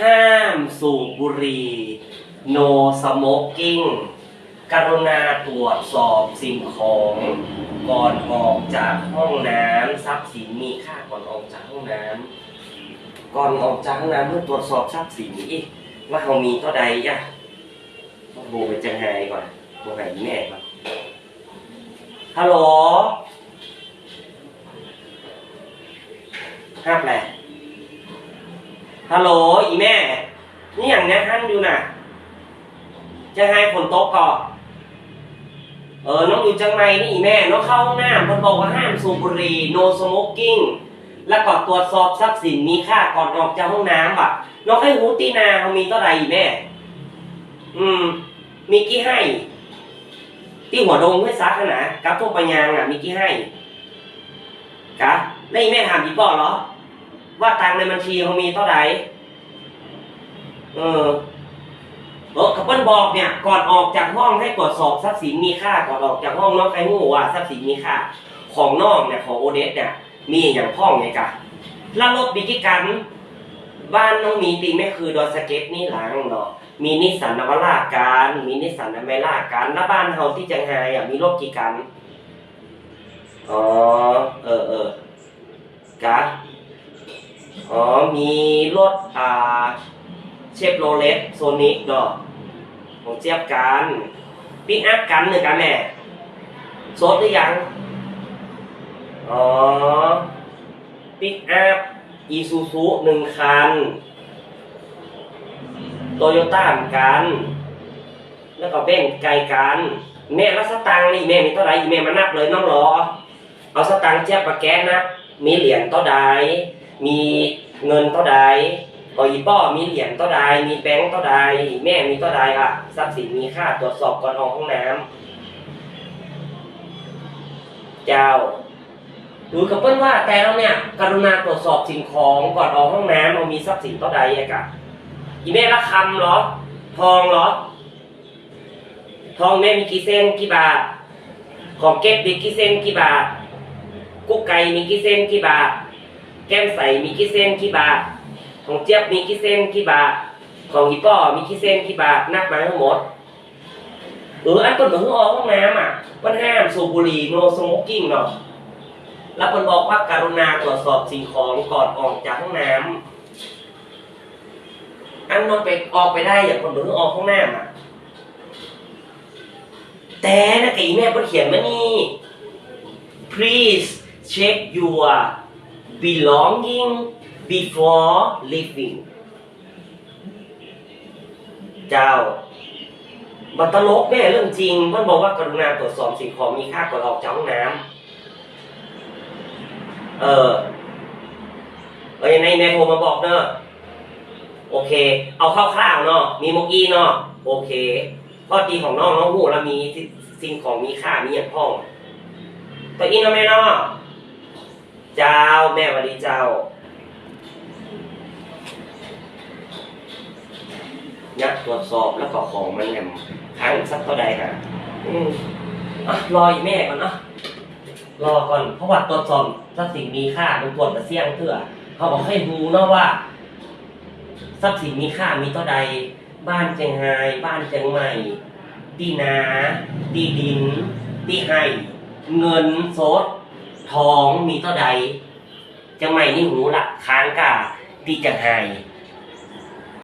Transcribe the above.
ห้ามสูบบุหรี่ no smoking กรุณาตรวจสอบสิ่งของก่อนออกจากห้องน้ำทรัพย์สินมีค่าก่อนออกจากห้องน้ำก่อนออกจากห้องน้ำเพื่อตรวจสอบทรัพย์สินอีกว่าเขามีเท่าใดย่ะต้องโทรไปจังไห้ก่อนโทรหาอีแม่ก่อนฮัลโหล ห้าแปลฮัลโหลอีแม่ นี่อย่างเนี้ยท่านอยู่น่ะ จะให้ฝนตกก่อนเออ น้องอยู่จังไรนี่อีแม่ น้องเข้าห้องน้ำคนบอกว่าห้ามสูบบุหรี่ no smoking แล้วก็ตรวจสอบทรัพย์สินมีค่าก่อนออกจากห้องน้ำอะ น้องให้หูตีนาเขามีเท่าไหร่อีแม่ อืม มีกี่ให้ ที่หัวดงให้ซักนะกับพวกปัญญางอะ มีกี่ให้ กะแล้วอีแม่ถามอีป่อเหรอ ว่าตังในบัญชีเขามีเท่าไหร่เออเออขับเปิ้ลบอกเนี่ย ก่อนออกจากห้องให้ตรวจสอบทรัพย์สินมีค่าก่อนออกจากห้องน้องไอ้หูว่าทรัพย์สินมีค่า ของน้อกเนี่ยของโอเดสเนี่ยมีอย่างพ่องไงกะแล้วรถบิกิกัน บ้านน้องมีตีไม่คือดอสะเก็ตนี่หลังเนาะมีนิสสันนวราการ มีนิสสันอเมร่าการแล้วบ้านเฮาที่จังไฮอะมีรถกี่กันอ๋อเออเออ กะอ๋อมีรถอ่าเชฟโรเลสโซนิกเนาะผมเจียบกันปิกอัพกันหนึ่งกันแม่โซดหรือยัง อ๋อปิกอัพอีซูซูหนึ่งคันโตโยต้าเหมือนกัน แล้วก็เบ้นไกลกันแม่แล้วสตังค์นี่แม่มีเท่าไหร่แม่มานับเลยน้องรอ เอาสตังค์เทียบกับแกนนับ มีเหรียญเท่าใดมีเงินเท่าใดพออีป้อมีเหรียญเท่าใดมีแบงค์เท่าใดแม่มีเท่าใดอะทรัพย์สินมีค่าตรวจสอบก่อนออกห้องน้ำเจ้าหรือกับเปิ้ลว่าแต่เราเนี่ยกรุณาตรวจสอบสิ่งของก่อนออกห้องน้ำเรามีทรัพย์สินเท่าใดอะกะอีแม่ละคำเหรอ ทองเหรอ ทองแม่มีกี่เส้นกี่บาท ของเก็บมีกี่เส้นกี่บาท กุ๊กไก่มีกี่เส้นกี่บาท แก้มใสมีกี่เส้นกี่บาท ของเจี๊ยบมีกี่เส้นกี่บาท ของฮิปป้อมีกี่เส้นกี่บาท นับมาทั้งหมด เออ อันเปิ้ลเหมือนออกห้องน้ำอะมันห้ามสูบบุหรี่โนสโมกกิ้งเนาะ แล้วเปิ้ลบอกว่าการุณาตรวจสอบสิ่งของก่อนออกจากห้องน้ำอันนอนไปออกไปได้อย่างคนเหมือนออกห้องน้ำอะแต่นะไก่แม่เปิ้ลเขียนมานี่ please check your belonging before leaving เจ้าบัตตลกแม่เรื่องจริงเพื่อนบอกว่ากรุณาตรวจสอบสิ่งของมีค่าก่อนออกจากห้องน้ำเออเอ้ยในในโทรมาบอกเนอะโอเค เอาคร่าวๆเนาะมีโมกี้เนาะโอเคข้อดีของน้องน้องหูแล้วมีสิ่งของมีค่ามีอย่างพ่องตัวอินเนาะแม่เนาะ เจ้า แม่วัสดีเจ้ายักตรวจสอบแล้วก็ของมันแหมค้างสักเท่าใดฮะอืมอะรออีกแม่ก่อนนะรอก่อน เพราะว่าตรวจสอบทรัพย์สินมีค่ามันตรวจแต่เสี่ยงเถื่อเขาบอกให้ดูเนาะว่า ทรัพย์สินมีค่ามีเท่าใด บ้านเชียงไฮ้บ้านเชียงใหม่ตีนาตีดินตีไห้เงินสด ท้องมีเท่าใดจะไม่นี่หูละค้างกาที่จะหาย